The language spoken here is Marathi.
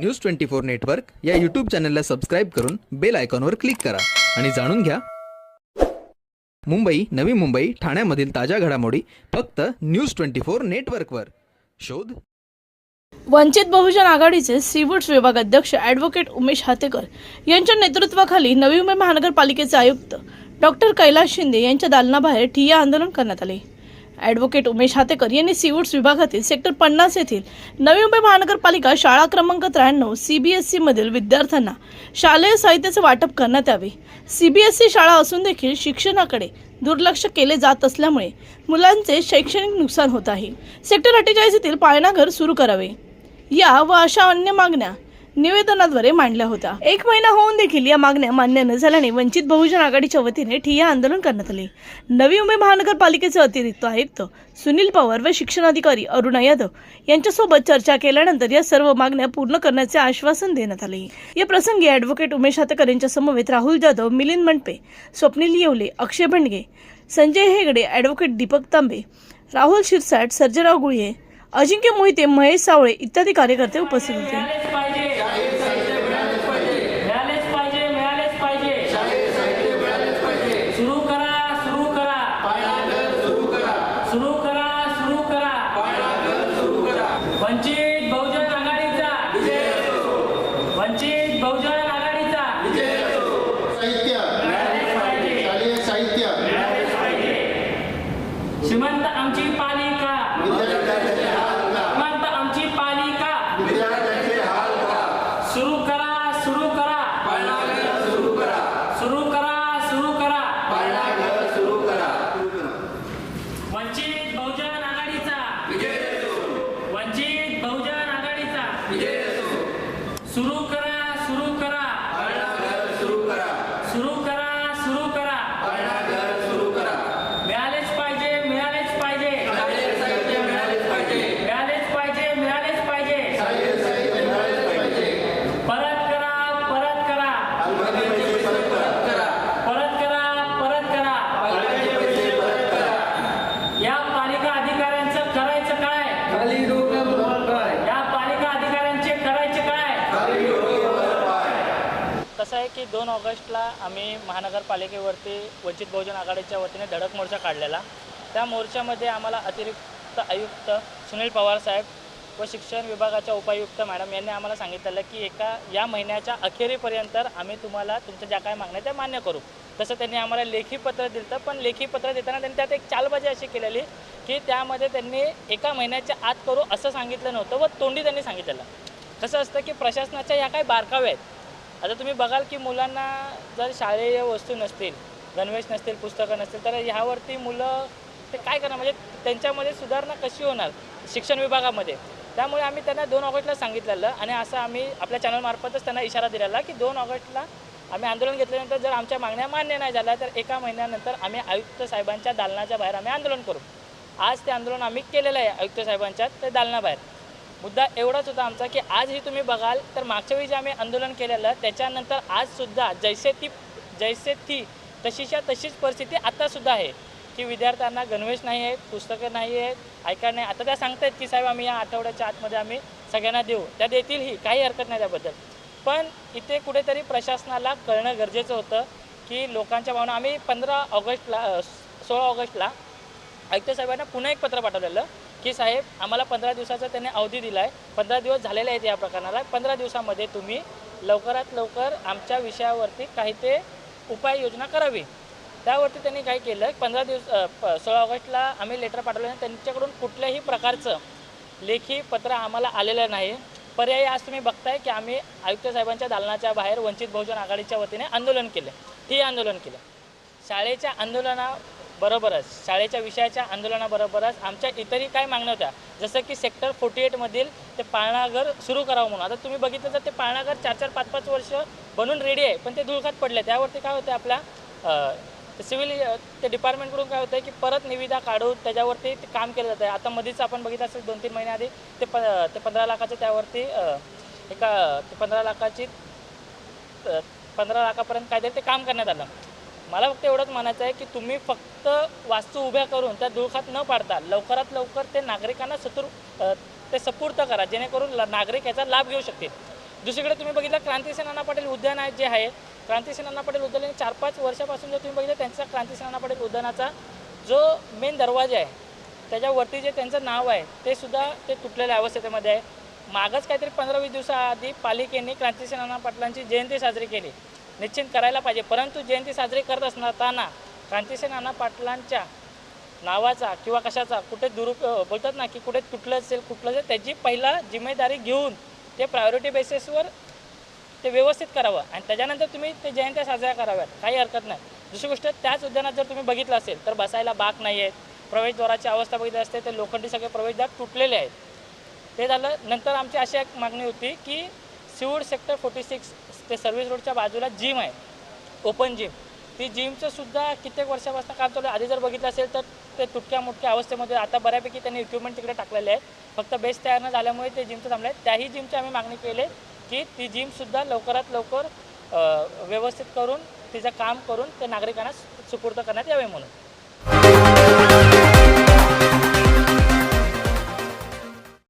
न्यूज ट्वेंटी फोर नेटवर्क या यूट्यूब चॅनलला सबस्क्राईब करून बेल आयकॉनवर क्लिक करा. आणि जाणून घ्या. मुंबई नवी मुंबई ठाण्यामधील ताज्या घडामोडी फक्त न्यूज ट्वेंटी फोर नेटवर्कवर शोध. वंचित बहुजन आघाडीचे सीवूड्स विभाग अध्यक्ष ॲडव्होकेट उमेश हातेकर यांच्या नेतृत्वाखाली नवी मुंबई महानगरपालिकेचे आयुक्त डॉक्टर कैलास शिंदे यांच्या दालनाबाहेर ठिय्या आंदोलन करण्यात आले. ॲडव्होकेट उमेश हातेकर यांनी सीवूड्स विभागातील सेक्टर पन्नास येथील नवी मुंबई महानगरपालिका शाळा क्रमांक त्र्याण्णव सी बी एस सीमधील विद्यार्थ्यांना शालेय साहित्याचे वाटप करण्यात यावे. सी बी एस सी शाळा असून देखील शिक्षणाकडे दुर्लक्ष केले जात असल्यामुळे मुलांचे शैक्षणिक नुकसान होत आहे. सेक्टर अठ्ठेचाळीस येथील पाळणाघर सुरू करावे. या व अशा अन्य मागण्या निवेदनाद्वारे मांडल्या होत्या. एक महिना होऊन देखील या मागण्या मान्य न झाल्याने वंचित बहुजन आघाडीच्या वतीने ठिय्या आंदोलन करण्यात आले. नवी मुंबई महानगरपालिकेचे अतिरिक्त आयुक्त सुनील पवार व शिक्षणाधिकारी अरुणा यादव यांच्यासोबत चर्चा केल्यानंतर या सर्व मागण्या पूर्ण करण्याचे आश्वासन देण्यात आले. या प्रसंगी अॅडव्होकेट उमेश हातकर यांच्या समवेत राहुल जाधव मिलिंद मंडपे स्वप्नील येवले अक्षय भंडगे संजय हेगडे ॲडव्होकेट दीपक तांबे राहुल शिरसाट सर्जेराव गुळे अजिंक्य मोहिते महेश सावळे इत्यादी कार्यकर्ते उपस्थित होते मिळालेच पाहिजे मिळालेच पाहिजे मिळालेच पाहिजे सुरू करा सुरू करा सुरू करा सुरू करा वंचित बहुजन आघाडीचा वंचित बहुजन आघाडीचा साहित्य शालेय साहित्य श्रीमंत आमची पालिका श्रीमंत आमची पालिका सुरू करा सुरू करा सुरू करा सुरू करा वंचित बहुजन आघाडीचा वंचित बहुजन आघाडीचा सुरू करा सुरू करा सुरू करा सुरू करा मिळालेच पाहिजे मिळालेच पाहिजे मिळालेच पाहिजे मिळालेच पाहिजे परत करा परत करा परत करा परत करा या पालिका अधिकाऱ्यांचं करायचं काय या पालिका अधिकाऱ्यांचे करायचे काय कसं आहे की दोन ऑगस्टला आम्ही महानगरपालिकेवरती वंचित बहुजन आघाडीच्या वतीने धडक मोर्चा काढलेला. त्या मोर्चामध्ये आम्हाला अतिरिक्त आयुक्त सुनील पवार साहेब व शिक्षण विभागाच्या उपायुक्त मॅडम यांनी आम्हाला सांगितलेलं की एका या महिन्याच्या अखेरीपर्यंत आम्ही तुम्हाला तुमच्या ज्या काय मागण्या त्या मान्य करू. तसं त्यांनी आम्हाला लेखी पत्र दिलं पण लेखी पत्र देताना त्यांनी त्यात एक चालबाजी अशी केलेली की त्यामध्ये त्यांनी एका महिन्याच्या आत करू असं सांगितलं नव्हतं व तोंडी त्यांनी सांगितलेलं. कसं असतं की प्रशासनाच्या या काही बारकाव्या आहेत. आता तुम्ही बघाल की मुलांना जर शालेय वस्तू नसतील गणवेश नसतील पुस्तकं नसतील तर ह्यावरती मुलं ते काय करणार? म्हणजे त्यांच्यामध्ये सुधारणा कशी होणार शिक्षण विभागामध्ये? त्यामुळे आम्ही त्यांना दोन ऑगस्टला सांगितलेलं आणि असं आम्ही आपल्या चॅनलमार्फतच त्यांना इशारा दिलेला की दोन ऑगस्टला आम्ही आंदोलन घेतल्यानंतर जर आमच्या मागण्या मान्य नाही झाल्या तर एका महिन्यानंतर आम्ही आयुक्त साहेबांच्या दालनाच्या बाहेर आम्ही आंदोलन करू. आज ते आंदोलन आम्ही केलेलं आहे आयुक्त साहेबांच्या ते दालनाबाहेर. मुद्दा एवढाच होता आमचा की आजही तुम्ही बघाल तर मागच्या वेळी जे आम्ही आंदोलन केलेलं त्याच्यानंतर आजसुद्धा जैसे ती जैसे ती तशीच्या तशीच परिस्थिती आत्तासुद्धा आहे. की विद्यार्थ्यांना गणवेश नाही आहेत पुस्तकं नाही आहेत ऐका नाही. आता त्या सांगतायत की साहेब आम्ही या आठवड्याच्या आतमध्ये आम्ही सगळ्यांना देऊ. त्या देतीलही काही हरकत नाही त्याबद्दल. पण इथे कुठेतरी प्रशासनाला कळणं गरजेचं होतं की लोकांच्या भावना आम्ही पंधरा ऑगस्टला सोळा ऑगस्टला आयुक्त साहेबांना पुन्हा एक पत्र पाठवलेलं. की साहेब आम्हाला पंधरा दिवसाचा त्यांनी अवधी दिला आहे पंधरा दिवस झालेले आहेत या प्रकरणाला. पंधरा दिवसामध्ये तुम्ही लवकरात लवकर आमच्या विषयावरती काही ते उपाययोजना करावी. त्यावरती त्यांनी काय केलं पंधरा दिवस प- सोळा ऑगस्टला आम्ही लेटर पाठवलं त्यांच्याकडून कुठल्याही प्रकारचं लेखी पत्र आम्हाला आलेलं नाही पर्यायी आज तुम्ही बघताय की आम्ही आयुक्त साहेबांच्या दालनाच्या बाहेर वंचित बहुजन आघाडीच्या वतीने आंदोलन केलं हे आंदोलन केलं शाळेच्या आंदोलना बरोबरच. शाळेच्या विषयाच्या आंदोलनाबरोबरच आमच्या इतरही काय मागण्या होत्या? जसं की सेक्टर फोर्टी एटमधील ते पाळणाघर सुरू करावं म्हणून. आता तुम्ही बघितलं तर ते पाळणाघर चार चार पाच पाच वर्ष बनून रेडी आहे. पण ते धुळखात पडले त्यावरती काय होतं आपल्या सिव्हिल ते डिपार्टमेंटकडून काय होतं की परत निविदा काढून त्याच्यावरती ते काम केलं जातं आहे आता मध्येच आपण बघितलं असेल दोन तीन महिन्याआधी ते प ते पंधरा लाखाचं त्यावरती एका ते पंधरा लाखाची पंधरा लाखापर्यंत काहीतरी ते काम करण्यात आलं. मला फक्त एवढंच म्हणायचं आहे की तुम्ही फक्त वास्तू उभ्या करून त्या दुळखात न पाडता लवकरात लवकर ते नागरिकांना सतुर ते सपूर्त करा जेणेकरून नागरिक याचा लाभ घेऊ शकतील. दुसरीकडे तुम्ही बघितलं क्रांतिसेन अण्णा पाटील उद्यान आहे जे आहे क्रांतिसेन अण्णा पाटील उद्यान चार पाच वर्षापासून जर तुम्ही बघितलं त्यांचा क्रांतिसेन अण्णा पाटील उद्यानाचा जो मेन दरवाजा आहे त्याच्यावरती जे त्यांचं नाव आहे ते सुद्धा ते तुटलेल्या अवस्थेमध्ये आहे. मागच काहीतरी पंधरा वीस दिवसाआधी पालिकेने क्रांतिसेन अण्णा पाटलांची जयंती साजरी केली. निश्चित करायला पाहिजे. परंतु जयंती साजरी करत असताना क्रांतिसेन अण्णा पाटलांच्या नावाचा किंवा कशाचा कुठे दुरुपयोग बोलतात ना की कुठे तुटलं असेल कुठलं असेल त्याची पहिला जिम्मेदारी घेऊन ते प्रायोरिटी बेसिसवर ते व्यवस्थित करावं. आणि त्याच्यानंतर तुम्ही ते जयंत्या साजऱ्या कराव्यात. काही हरकत नाही. दुसरी गोष्ट त्याच उद्यानात जर तुम्ही बघितलं असेल तर बसायला बाक नाही आहेत प्रवेशद्वाराची अवस्था बघितली असते ते लोखंडी सगळे प्रवेशद्वार तुटलेले आहेत. ते झालं नंतर आमची अशी एक मागणी होती की सिवूड सेक्टर फोर्टी सिक्स ते सर्व्हिस रोडच्या बाजूला जिम आहे. ओपन जिम ती जिमचं सुद्धा कित्येक वर्षापासून काम चालू आहे. आधी जर बघितलं असेल तर ते तुटक्या मुटक्या अवस्थेमध्ये आता बऱ्यापैकी त्यांनी इक्विपमेंट तिकडे टाकलेले आहेत. फक्त बेस तयार न झाल्यामुळे ते जिमचं थांबलं आहे त्याही जिमची आम्ही मागणी केली की ती जिमसुद्धा लवकरात लवकर व्यवस्थित करून तिचं काम करून ते नागरिकांना सुपूर्द करण्यात यावे म्हणून.